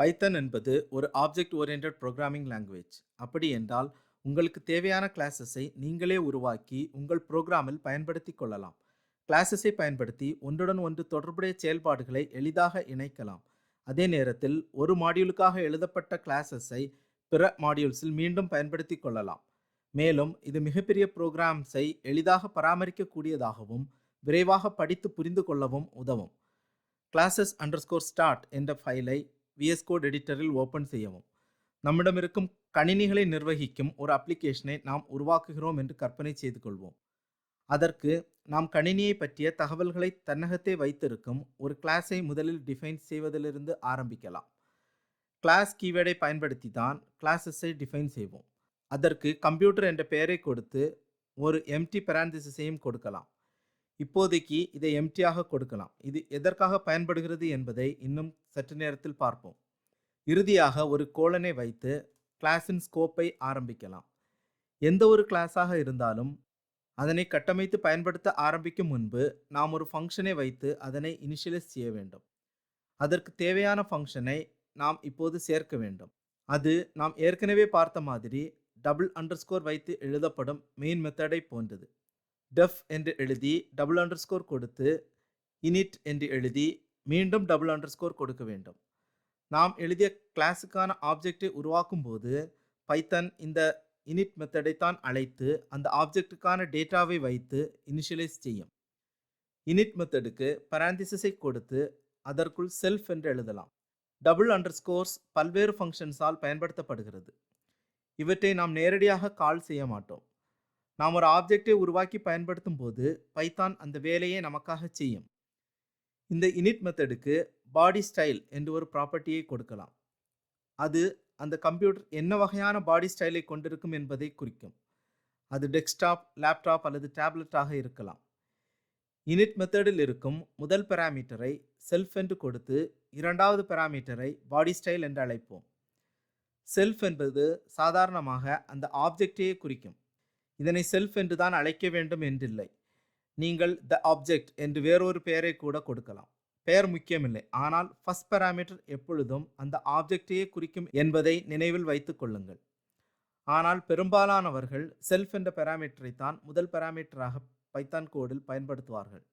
பைத்தன் என்பது ஒரு object orient programming language அப்படி என்றால் உங்களுக்கு தேவையான கிளாஸஸை நீங்களே உருவாக்கி உங்கள் ப்ரோக்ராமில் பயன்படுத்தி கொள்ளலாம். கிளாஸஸை பயன்படுத்தி ஒன்றுடன் ஒன்று தொடர்புடைய செயல்பாடுகளை எளிதாக இணைக்கலாம். அதே நேரத்தில் ஒரு மாடியூலுக்காக எழுதப்பட்ட கிளாஸஸை பிற மாடியூல்ஸில் மீண்டும் பயன்படுத்தி கொள்ளலாம். மேலும் இது மிகப்பெரிய ப்ரோக்ராம்ஸை எளிதாக பராமரிக்கக்கூடியதாகவும் விரைவாக படித்து புரிந்து கொள்ளவும் உதவும். கிளாஸஸ் அண்டர்ஸ்கோர் ஸ்டார்ட் என்ற ஃபைலை விஎஸ் கோட் எடிட்டரில் ஓப்பன் செய்யவும். நம்மிடம் இருக்கும் கணினிகளை நிர்வகிக்கும் ஒரு அப்ளிகேஷனை நாம் உருவாக்குகிறோம் என்று கற்பனை செய்து கொள்வோம். அதற்கு நாம் கணினியை பற்றிய தகவல்களை தன்னகத்தே வைத்திருக்கும் ஒரு கிளாஸை முதலில் டிஃபைன் செய்வதிலிருந்து ஆரம்பிக்கலாம். கிளாஸ் கீவேர்டை பயன்படுத்தி தான் கிளாஸஸை டிஃபைன் செய்வோம். அதற்கு கம்ப்யூட்டர் என்ற பெயரை கொடுத்து ஒரு எம்டி பெராந்திசிஸையும் கொடுக்கலாம். இப்போதைக்கு இதை எம்டியாக கொடுக்கலாம். இது எதற்காக பயன்படுகிறது என்பதை இன்னும் சற்று நேரத்தில் பார்ப்போம். இறுதியாக ஒரு கோலனை வைத்து கிளாஸின் ஸ்கோப்பை ஆரம்பிக்கலாம். எந்த ஒரு கிளாஸாக இருந்தாலும் அதனை கட்டமைத்து பயன்படுத்த ஆரம்பிக்கும் முன்பு நாம் ஒரு ஃபங்க்ஷனை வைத்து அதனை இனிஷியலைஸ் செய்ய வேண்டும். அதற்கு தேவையான ஃபங்க்ஷனை நாம் இப்போது சேர்க்க வேண்டும். அது நாம் ஏற்கனவே பார்த்த மாதிரி டபுள் அண்டர்ஸ்கோர் வைத்து எழுதப்படும் மெயின் மெத்தடை போன்றது. டெஃப் என்று எழுதி டபுள் அண்டர்ஸ்கோர் கொடுத்து இனிட் என்று எழுதி மீண்டும் டபுள் அண்டர் ஸ்கோர் கொடுக்க வேண்டும். நாம் எழுதிய கிளாஸுக்கான ஆப்ஜெக்டை உருவாக்கும் போது பைத்தன் இந்த இனிட் மெத்தடை தான் அழைத்து அந்த ஆப்ஜெக்ட்டுக்கான டேட்டாவை வைத்து இனிஷியலைஸ் செய்யும். இனிட் மெத்தடுக்கு பராந்திசிஸை கொடுத்து அதற்குள் செல்ஃப் என்று எழுதலாம். டபுள் அண்டர் ஸ்கோர்ஸ் பல்வேறு ஃபங்க்ஷன்ஸால் பயன்படுத்தப்படுகிறது. இவற்றை நாம் நேரடியாக கால் செய்ய மாட்டோம். நாம் ஒரு ஆப்ஜெக்டை உருவாக்கி பயன்படுத்தும் போது பைத்தான் அந்த வேலையை நமக்காக செய்யும். இந்த இனிட் மெத்தடுக்கு பாடி ஸ்டைல் என்று ஒரு ப்ராப்பர்ட்டியை கொடுக்கலாம். அது அந்த கம்ப்யூட்டர் என்ன வகையான பாடி ஸ்டைலை கொண்டிருக்கும் என்பதை குறிக்கும். அது டெஸ்க்டாப் லேப்டாப் அல்லது டேப்லெட்டாக இருக்கலாம். இனிட் மெத்தடில் இருக்கும் முதல் பெராமீட்டரை செல்ஃப் என்று கொடுத்து இரண்டாவது பெராமீட்டரை பாடி ஸ்டைல் என்று அழைப்போம். செல்ஃப் என்பது சாதாரணமாக அந்த ஆப்ஜெக்டையே குறிக்கும். இதனை செல்ஃப் என்று தான் அழைக்க வேண்டும் என்றில்லை. நீங்கள் த ஆப்ஜெக்ட் என்று வேறொரு பெயரை கூட கொடுக்கலாம். பெயர் முக்கியமில்லை. ஆனால் ஃபஸ்ட் பேராமீட்டர் எப்பொழுதும் அந்த ஆப்ஜெக்டையே குறிக்கும் என்பதை நினைவில் வைத்து கொள்ளுங்கள். ஆனால் பெரும்பாலானவர்கள் செல்ஃப் என்ற பெராமீட்டரை தான் முதல் பெராமீட்டராக பைத்தான் கோடில் பயன்படுத்துவார்கள்.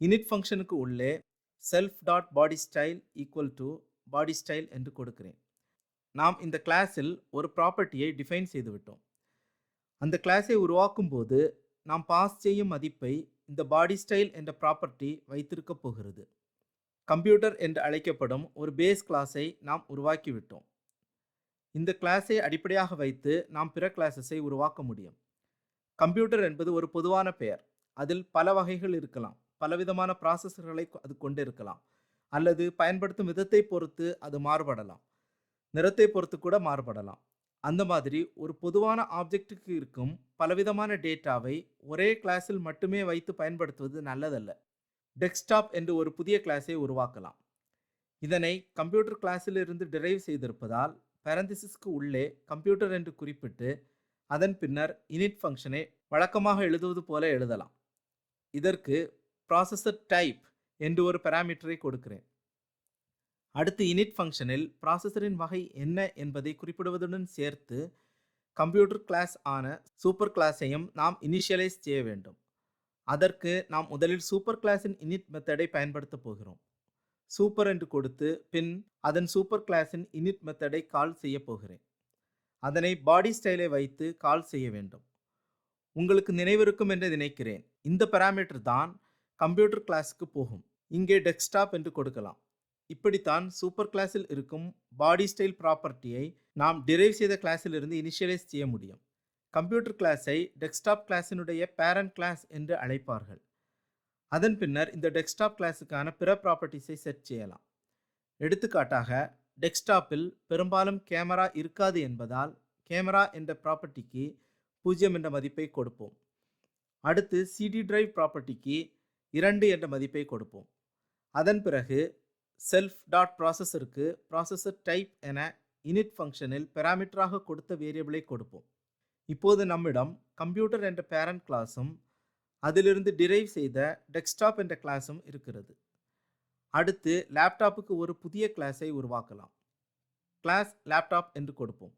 இனிட் ஃபங்க்ஷனுக்கு உள்ளே self dot body style equal to body style என்று கொடுக்கிறேன். நாம் இந்த கிளாஸில் ஒரு ப்ராப்பர்ட்டியை டிஃபைன் செய்துவிட்டோம். அந்த கிளாஸை உருவாக்கும் போது நாம் பாஸ் செய்யும் மதிப்பை இந்த பாடி ஸ்டைல் என்ற ப்ராப்பர்ட்டி வைத்திருக்க போகிறது. கம்ப்யூட்டர் என்று அழைக்கப்படும் ஒரு பேஸ் கிளாஸை நாம் உருவாக்கிவிட்டோம். இந்த கிளாஸை அடிப்படையாக வைத்து நாம் பிற கிளாஸஸை உருவாக்க முடியும். கம்ப்யூட்டர் என்பது ஒரு பொதுவான பெயர். அதில் பல வகைகள் இருக்கலாம். பலவிதமான ப்ராசஸர்களை அது கொண்டிருக்கலாம். அல்லது பயன்படுத்தும் விதத்தை பொறுத்து அது மாறுபடலாம். நிறத்தை பொறுத்து கூட மாறுபடலாம். அந்த மாதிரி ஒரு பொதுவான ஆப்ஜெக்ட்டுக்கு இருக்கும் பலவிதமான டேட்டாவை ஒரே கிளாஸில் மட்டுமே வைத்து பயன்படுத்துவது நல்லதல்ல. டெஸ்க்டாப் என்று ஒரு புதிய கிளாஸை உருவாக்கலாம். இதனை கம்ப்யூட்டர் கிளாஸில் இருந்து டிரைவ் செய்திருப்பதால் பேரந்திசிஸ்க்கு உள்ளே கம்ப்யூட்டர் என்று குறிப்பிட்டு அதன் பின்னர் இனிட் ஃபங்க்ஷனை வழக்கமாக எழுதுவது போல எழுதலாம். இதற்கு ப்ராசஸர் டைப் என்று ஒரு பெராமீட்டரை கொடுக்கிறேன். அடுத்து இனிட் ஃபங்க்ஷனில் ப்ராசஸரின் வகை என்ன என்பதை குறிப்பிடுவதுடன் சேர்த்து கம்ப்யூட்டர் கிளாஸ் ஆன சூப்பர் கிளாஸையும் நாம் இனிஷியலைஸ் செய்ய வேண்டும். அதற்கு நாம் முதலில் சூப்பர் கிளாஸின் இனிட் மெத்தடை பயன்படுத்த போகிறோம். சூப்பர் என்று கொடுத்து பின் அதன் சூப்பர் கிளாஸின் இனிட் மெத்தடை கால் செய்ய போகிறேன். அதனை பாடி ஸ்டைலை வைத்து கால் செய்ய வேண்டும். உங்களுக்கு நினைவிருக்கும் என்று நினைக்கிறேன். இந்த பெராமீட்டர் தான் கம்ப்யூட்டர் கிளாஸுக்கு போகும். இங்கே டெஸ்க்டாப் என்று கொடுக்கலாம். இப்படித்தான் சூப்பர் கிளாஸில் இருக்கும் பாடி ஸ்டைல் ப்ராப்பர்ட்டியை நாம் டிரைவ் செய்த கிளாஸிலிருந்து இனிஷியலைஸ் செய்ய முடியும். கம்ப்யூட்டர் கிளாஸை டெஸ்க்டாப் கிளாஸினுடைய பேரண்ட் கிளாஸ் என்று அழைப்பார்கள். அதன் பின்னர் இந்த டெஸ்க்டாப் கிளாஸுக்கான பிற ப்ராப்பர்ட்டிஸை செட் செய்யலாம். எடுத்துக்காட்டாக டெஸ்க்டாப்பில் பெரும்பாலும் கேமரா இருக்காது என்பதால் கேமரா என்ற ப்ராப்பர்ட்டிக்கு பூஜ்ஜியம் என்ற மதிப்பை கொடுப்போம். அடுத்து சிடி டிரைவ் ப்ராப்பர்ட்டிக்கு இரண்டு என்ற மதிப்பை கொடுப்போம். அதன் பிறகு செல்ஃப் டாட் ப்ராசஸருக்கு ப்ராசஸர் டைப் என இனிட் ஃபங்க்ஷனில் பெராமீட்டராக கொடுத்த வேரியபிளை கொடுப்போம். இப்போது நம்மிடம் கம்ப்யூட்டர் என்ற பேரண்ட் கிளாஸும் அதிலிருந்து டிரைவ் செய்த டெஸ்க்டாப் என்ற கிளாஸும் இருக்கிறது. அடுத்து லேப்டாப்புக்கு ஒரு புதிய கிளாஸை உருவாக்கலாம். கிளாஸ் லேப்டாப் என்று கொடுப்போம்.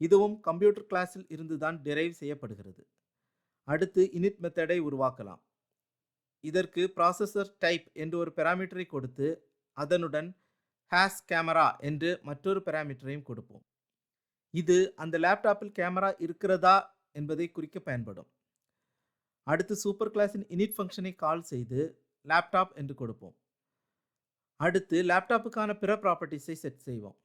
இதுவும் கம்ப்யூட்டர் கிளாஸில் இருந்து தான் டெரைவ் செய்யப்படுகிறது. அடுத்து இனிட் மெத்தடை உருவாக்கலாம். இதற்கு ப்ராசஸர் டைப் என்று ஒரு பெராமீட்டரை கொடுத்து அதனுடன் ஹேஸ் கேமரா என்று மற்றொரு பெராமீட்டரையும் கொடுப்போம். இது அந்த லேப்டாப்பில் கேமரா இருக்கிறதா என்பதை குறிக்க பயன்படும். அடுத்து சூப்பர் கிளாஸின் இனிட் ஃபங்க்ஷனை கால் செய்து லேப்டாப் என்று கொடுப்போம். அடுத்து லேப்டாப்புக்கான பிற ப்ராப்பர்ட்டிஸை செட் செய்வோம்.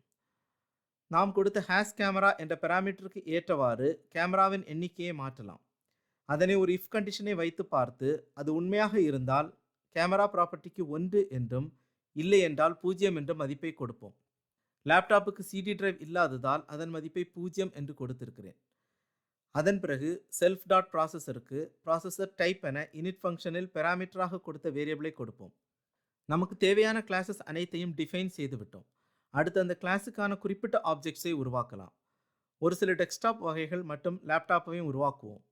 நாம் கொடுத்த ஹேஸ் கேமரா என்ற பெராமீட்டருக்கு ஏற்றவாறு கேமராவின் எண்ணிக்கையை மாற்றலாம். அதனை ஒரு இஃப் கண்டிஷனை வைத்து பார்த்து அது உண்மையாக இருந்தால் கேமரா ப்ராப்பர்ட்டிக்கு ஒன்று என்றும் இல்லை என்றால் பூஜ்ஜியம் என்ற மதிப்பை கொடுப்போம். லேப்டாப்புக்கு சிடி டிரைவ் இல்லாததால் அதன் மதிப்பை பூஜ்ஜியம் என்று கொடுத்திருக்கிறேன். அதன் பிறகு செல்ஃப் டாட் ப்ராசஸருக்கு ப்ராசஸர் டைப் என இனிட் ஃபங்க்ஷனில் பெராமீட்டராக கொடுத்த வேரியபிளை கொடுப்போம். நமக்கு தேவையான கிளாஸஸ் அனைத்தையும் டிஃபைன் செய்து விட்டோம். அடுத்து அந்த கிளாஸுக்கான குறிப்பிட்ட ஆப்ஜெக்ட்ஸை உருவாக்கலாம். ஒரு சில டெஸ்க்டாப் வகைகள் மற்றும் லேப்டாப்பையும் உருவாக்குவோம்.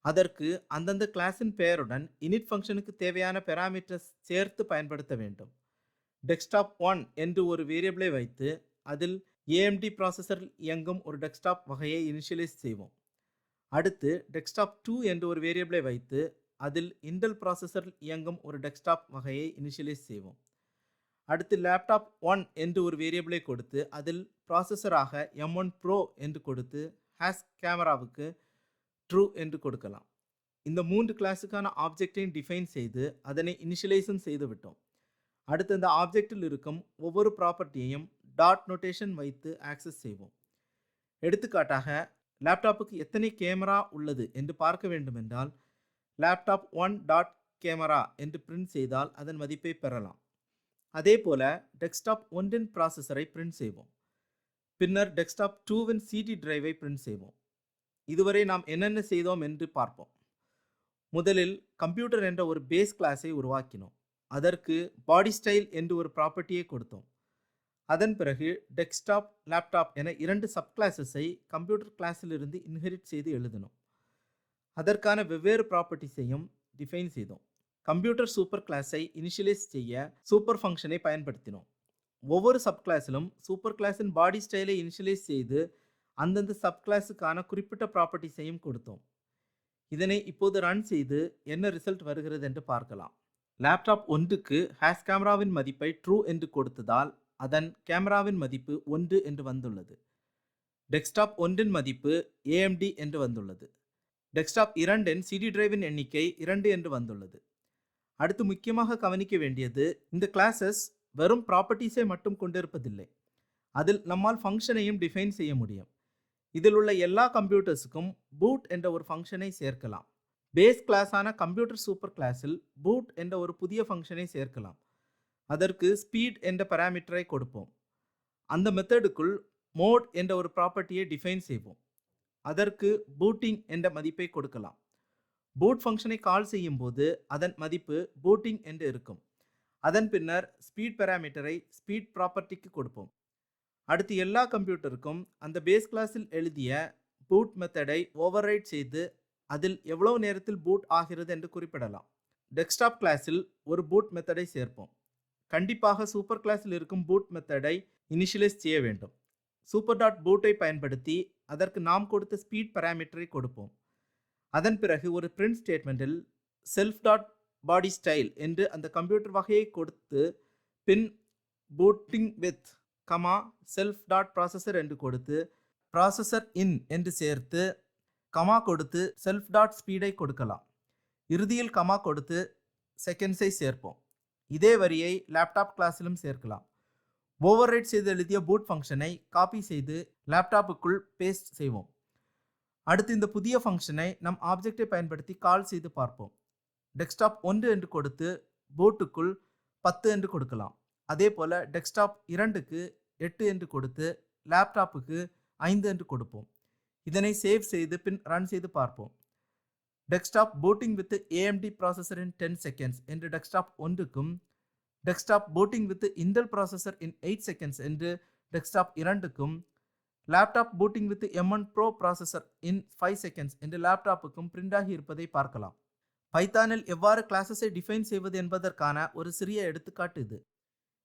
அதற்கு அந்தந்த கிளாஸின் பெயருடன் இனிட் ஃபங்க்ஷனுக்கு தேவையான பெராமீட்டர்ஸ் சேர்த்து பயன்படுத்த வேண்டும். டெஸ்க்டாப் ஒன் என்று ஒரு வேரியபிளை வைத்து அதில் ஏஎம்டி ப்ராசஸரில் இயங்கும் ஒரு டெஸ்க்டாப் வகையை இனிஷியலைஸ் செய்வோம். அடுத்து டெஸ்க்டாப் டூ என்று ஒரு வேரியபிளை வைத்து அதில் இன்டெல் ப்ராசஸரில் இயங்கும் ஒரு டெஸ்க்டாப் வகையை இனிஷியலைஸ் செய்வோம். அடுத்து லேப்டாப் ஒன் என்று ஒரு வேரியபிளை கொடுத்து அதில் ப்ராசஸராக எம் ஒன் ப்ரோ என்று கொடுத்து ஹேஸ் கேமராவுக்கு ட்ரூ என்று கொடுக்கலாம். இந்த மூன்று கிளாஸுக்கான ஆப்ஜெக்டையும் டிஃபைன் செய்து அதனை இனிஷியலைசன் செய்து விட்டோம். அடுத்து இந்த ஆப்ஜெக்டில் இருக்கும் ஒவ்வொரு ப்ராப்பர்ட்டியையும் டாட் நோட்டேஷன் வைத்து ஆக்சஸ் செய்வோம். எடுத்துக்காட்டாக லேப்டாப்புக்கு எத்தனை கேமரா உள்ளது என்று பார்க்க வேண்டுமென்றால் லேப்டாப் ஒன் டாட் கேமரா என்று பிரிண்ட் செய்தால் அதன் மதிப்பை பெறலாம். அதே போல டெஸ்க்டாப் ஒன்றின் ப்ராசஸரை பிரிண்ட் செய்வோம். பின்னர் டெஸ்க்டாப் டூவின் சிடி டிரைவை பிரிண்ட் செய்வோம். இதுவரை நாம் என்னென்ன செய்தோம் என்று பார்ப்போம். முதலில் கம்ப்யூட்டர் என்ற ஒரு பேஸ் கிளாஸை உருவாக்கினோம். அதற்கு பாடி ஸ்டைல் என்று ஒரு ப்ராப்பர்ட்டியை கொடுத்தோம். அதன் பிறகு டெஸ்க்டாப் லேப்டாப் என இரண்டு சப் கிளாஸஸை கம்ப்யூட்டர் கிளாஸிலிருந்து இன்ஹெரிட் செய்து எழுதினோம். அதற்கான வெவ்வேறு ப்ராப்பர்ட்டிஸையும் டிஃபைன் செய்தோம். கம்ப்யூட்டர் சூப்பர் கிளாஸை இனிஷியலைஸ் செய்ய சூப்பர் ஃபங்க்ஷனை பயன்படுத்தினோம். ஒவ்வொரு சப் கிளாஸிலும் சூப்பர் கிளாஸின் பாடி ஸ்டைலை இனிஷியலைஸ் செய்து அந்தந்த சப் கிளாஸுக்கான குறிப்பிட்ட ப்ராப்பர்ட்டிஸையும் கொடுத்தோம். இதனை இப்போது ரன் செய்து என்ன ரிசல்ட் வருகிறது என்று பார்க்கலாம். லேப்டாப் ஒன்றுக்கு ஹேஸ் கேமராவின் மதிப்பை ட்ரூ என்று கொடுத்ததால் அதன் கேமராவின் மதிப்பு ஒன்று என்று வந்துள்ளது. டெஸ்க்டாப் ஒன்றின் மதிப்பு ஏஎம்டி என்று வந்துள்ளது. டெஸ்க்டாப் இரண்டின் சிடி டிரைவின் எண்ணிக்கை இரண்டு என்று வந்துள்ளது. அடுத்து முக்கியமாக கவனிக்க வேண்டியது இந்த கிளாஸஸ் வெறும் ப்ராப்பர்ட்டிஸை மட்டும் கொண்டிருப்பதில்லை. அதில் நம்மால் ஃபங்க்ஷனையும் டிஃபைன் செய்ய முடியும். இதில் உள்ள எல்லா கம்ப்யூட்டர்ஸுக்கும் பூட் என்ற ஒரு ஃபங்க்ஷனை சேர்க்கலாம். பேஸ் கிளாஸான கம்ப்யூட்டர் சூப்பர் கிளாஸில் பூட் என்ற ஒரு புதிய ஃபங்க்ஷனை சேர்க்கலாம். அதற்கு ஸ்பீட் என்ற பராமீட்டரை கொடுப்போம். அந்த மெத்தடுக்குள் மோட் என்ற ஒரு ப்ராப்பர்ட்டியை டிஃபைன் செய்வோம். அதற்கு பூட்டிங் என்ற மதிப்பை கொடுக்கலாம். பூட் ஃபங்க்ஷனை கால் செய்யும் போது அதன் மதிப்பு பூட்டிங் என்று இருக்கும். அதன் பின்னர் ஸ்பீட் பராமீட்டரை ஸ்பீட் ப்ராப்பர்ட்டிக்கு கொடுப்போம். அடுத்து எல்லா கம்ப்யூட்டருக்கும் அந்த பேஸ் கிளாஸில் எழுதிய பூட் மெத்தடை ஓவர்ரைட் செய்து அதில் எவ்வளவு நேரத்தில் பூட் ஆகிறது என்று குறிப்பிடலாம். டெஸ்க்டாப் கிளாஸில் ஒரு பூட் மெத்தடை சேர்ப்போம். கண்டிப்பாக சூப்பர் கிளாஸில் இருக்கும் பூட் மெத்தடை இனிஷியலைஸ் செய்ய வேண்டும். சூப்பர் டாட் பூட்டை பயன்படுத்தி அதற்கு நாம் கொடுத்த ஸ்பீட் பராமீட்டரை கொடுப்போம். அதன் பிறகு ஒரு பிரிண்ட் ஸ்டேட்மெண்ட்டில் செல்ஃப் டாட் பாடி ஸ்டைல் என்று அந்த கம்ப்யூட்டர் வகையை கொடுத்து பின் booting with comma self dot processor என்று கொடுத்து ப்ராசஸர் இன் என்று சேர்த்து கமா கொடுத்து செல்ஃப் டாட் ஸ்பீடை கொடுக்கலாம். இறுதியில் கமா கொடுத்து செகண்ட்ஸை சேர்ப்போம். இதே வரியை லேப்டாப் கிளாஸிலும் சேர்க்கலாம். ஓவர் ரைட் செய்து எழுதிய பூட் ஃபங்க்ஷனை காப்பி செய்து லேப்டாப்புக்குள் பேஸ்ட் செய்வோம். அடுத்து இந்த புதிய ஃபங்க்ஷனை நம் ஆப்ஜெக்டை பயன்படுத்தி கால் செய்து பார்ப்போம். டெஸ்க்டாப் ஒன்று என்று கொடுத்து பூட்டுக்குள் பத்து என்று கொடுக்கலாம். அதே போல் டெஸ்க்டாப் இரண்டுக்கு எட்டு என்று கொடுத்து லேப்டாப்புக்கு ஐந்து என்று கொடுப்போம். இதனை சேவ் செய்து பின் ரன் செய்து பார்ப்போம். Desktop booting with AMD processor in ten seconds என்று டெஸ்க்டாப் ஒன்றுக்கும் desktop booting with Intel processor in eight seconds என்று டெஸ்க்டாப் இரண்டுக்கும் laptop booting with M one pro processor in five seconds என்று லேப்டாப்புக்கும் பிரிண்ட் ஆகி இருப்பதை பார்க்கலாம். பைத்தானில் எவ்வாறு கிளாஸஸை டிஃபைன் செய்வது என்பதற்கான ஒரு சிறிய எடுத்துக்காட்டு இது.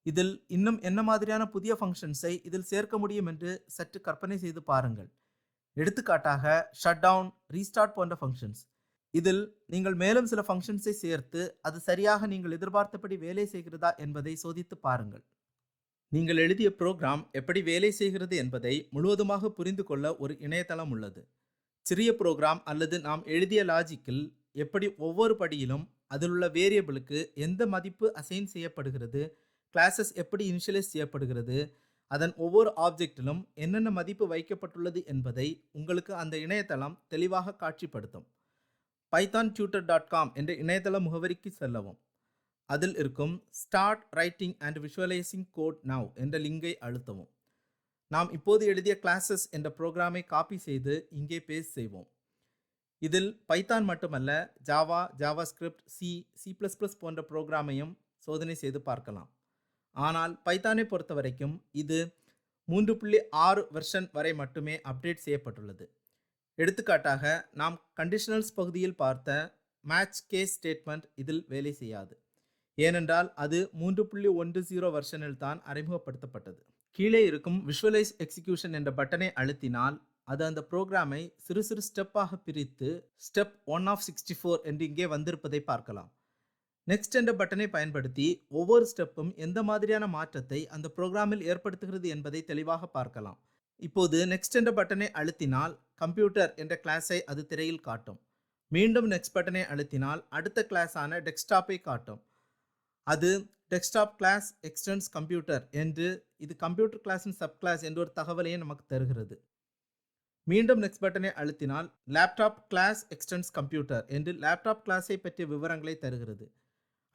இதில் இன்னும் என்ன மாதிரியான புதிய ஃபங்க்ஷன்ஸை இதில் சேர்க்க முடியும் என்று சற்று கற்பனை செய்து பாருங்கள். எடுத்துக்காட்டாக ஷட் டவுன் ரீஸ்டார்ட் போன்ற ஃபங்க்ஷன்ஸ் இதில் நீங்கள் மேலும் சில ஃபங்க்ஷன்ஸை சேர்த்து அது சரியாக நீங்கள் எதிர்பார்த்தபடி வேலை செய்கிறதா என்பதை சோதித்து பாருங்கள். நீங்கள் எழுதிய ப்ரோக்ராம் எப்படி வேலை செய்கிறது என்பதை முழுவதுமாக புரிந்து கொள்ள ஒரு இணையதளம் உள்ளது. சிறிய ப்ரோக்ராம் அல்லது நாம் எழுதிய லாஜிக்கில் எப்படி ஒவ்வொரு படியிலும் அதில் உள்ள வேரியபிளுக்கு எந்த மதிப்பு அசைன் செய்யப்படுகிறது கிளாஸஸ் எப்படி இனிஷியலைஸ் செய்யப்படுகிறது அதன் ஒவ்வொரு ஆப்ஜெக்டிலும் என்னென்ன மதிப்பு வைக்கப்பட்டுள்ளது என்பதை உங்களுக்கு அந்த இணையதளம் தெளிவாக காட்சிப்படுத்தும். பைத்தான் டியூட்டர் டாட் காம் என்ற இணையதள முகவரிக்கு செல்லவும். அதில் இருக்கும் start writing and visualizing code now என்ற லிங்கை அழுத்தவும். நாம் இப்போது எழுதிய கிளாஸஸ் என்ற ப்ரோக்ராமை காப்பி செய்து இங்கே பேஸ்ட் செய்வோம். இதில் பைத்தான் மட்டுமல்ல Java JavaScript C C plus plus போன்ற ப்ரோக்ராமையும் சோதனை செய்து பார்க்கலாம். ஆனால் பைத்தானை பொறுத்த வரைக்கும் இது மூன்று புள்ளி ஆறு வெர்ஷன் வரை மட்டுமே அப்டேட் செய்யப்பட்டுள்ளது. எடுத்துக்காட்டாக நாம் கண்டிஷனல்ஸ் பகுதியில் பார்த்த மேட்ச் கேஸ் ஸ்டேட்மெண்ட் இதில் வேலை செய்யாது. ஏனென்றால் அது மூன்று புள்ளி ஒன்று ஜீரோ வெர்ஷனில் தான் அறிமுகப்படுத்தப்பட்டது. கீழே இருக்கும் விஷுவலைஸ் எக்ஸிகியூஷன் என்ற பட்டனை அழுத்தினால் அது அந்த ப்ரோக்ராமை சிறு சிறு ஸ்டெப்பாக பிரித்து step one of sixty four என்று இங்கே வந்திருப்பதை பார்க்கலாம். நெக்ஸ்ட் என்ற பட்டனை பயன்படுத்தி ஒவ்வொரு ஸ்டெப்பும் எந்த மாதிரியான மாற்றத்தை அந்த ப்ரோக்ராமில் ஏற்படுத்துகிறது என்பதை தெளிவாக பார்க்கலாம். இப்போது நெக்ஸ்ட் என்ற பட்டனை அழுத்தினால் கம்ப்யூட்டர் என்ற கிளாஸை அது திரையில் காட்டும். மீண்டும் நெக்ஸ்ட் பட்டனை அழுத்தினால் அடுத்த கிளாஸான டெஸ்க்டாப்பை காட்டும். அது டெஸ்க்டாப் கிளாஸ் எக்ஸ்டென்ஸ் கம்ப்யூட்டர் என்று இது கம்ப்யூட்டர் கிளாஸின் சப் கிளாஸ் என்ற ஒரு தகவலையே நமக்கு தருகிறது. மீண்டும் நெக்ஸ்ட் பட்டனை அழுத்தினால் லேப்டாப் கிளாஸ் எக்ஸ்டென்ஸ் கம்ப்யூட்டர் என்று லேப்டாப் கிளாஸை பற்றிய விவரங்களை தருகிறது.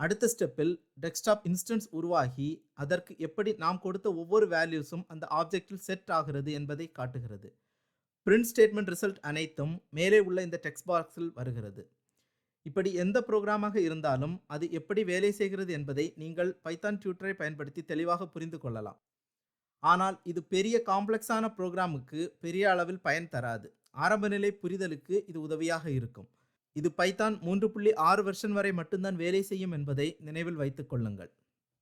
அடுத்த ஸ்டெப்பில் டெஸ்க்டாப் இன்ஸ்டன்ஸ் உருவாகி அதற்கு எப்படி நாம் கொடுத்த ஒவ்வொரு வேல்யூஸும் அந்த ஆப்ஜெக்டில் செட் ஆகிறது என்பதை காட்டுகிறது. பிரிண்ட் ஸ்டேட்மெண்ட் ரிசல்ட் அனைத்தும் மேலே உள்ள இந்த டெக்ஸ்ட் பாக்ஸில் வருகிறது. இப்படி எந்த ப்ரோக்ராமாக இருந்தாலும் அது எப்படி வேலை செய்கிறது என்பதை நீங்கள் பைத்தான் டியூட்டரை பயன்படுத்தி தெளிவாக புரிந்து கொள்ளலாம். ஆனால் இது பெரிய காம்ப்ளெக்ஸான ப்ரோக்ராமுக்கு பெரிய அளவில் பயன் தராது. ஆரம்பநிலை புரிதலுக்கு இது உதவியாக இருக்கும். இது பைத்தான் மூன்று புள்ளி ஆறு வருஷம் வரை மட்டும்தான் வேலை செய்யும் என்பதை நினைவில் வைத்துக் கொள்ளுங்கள்.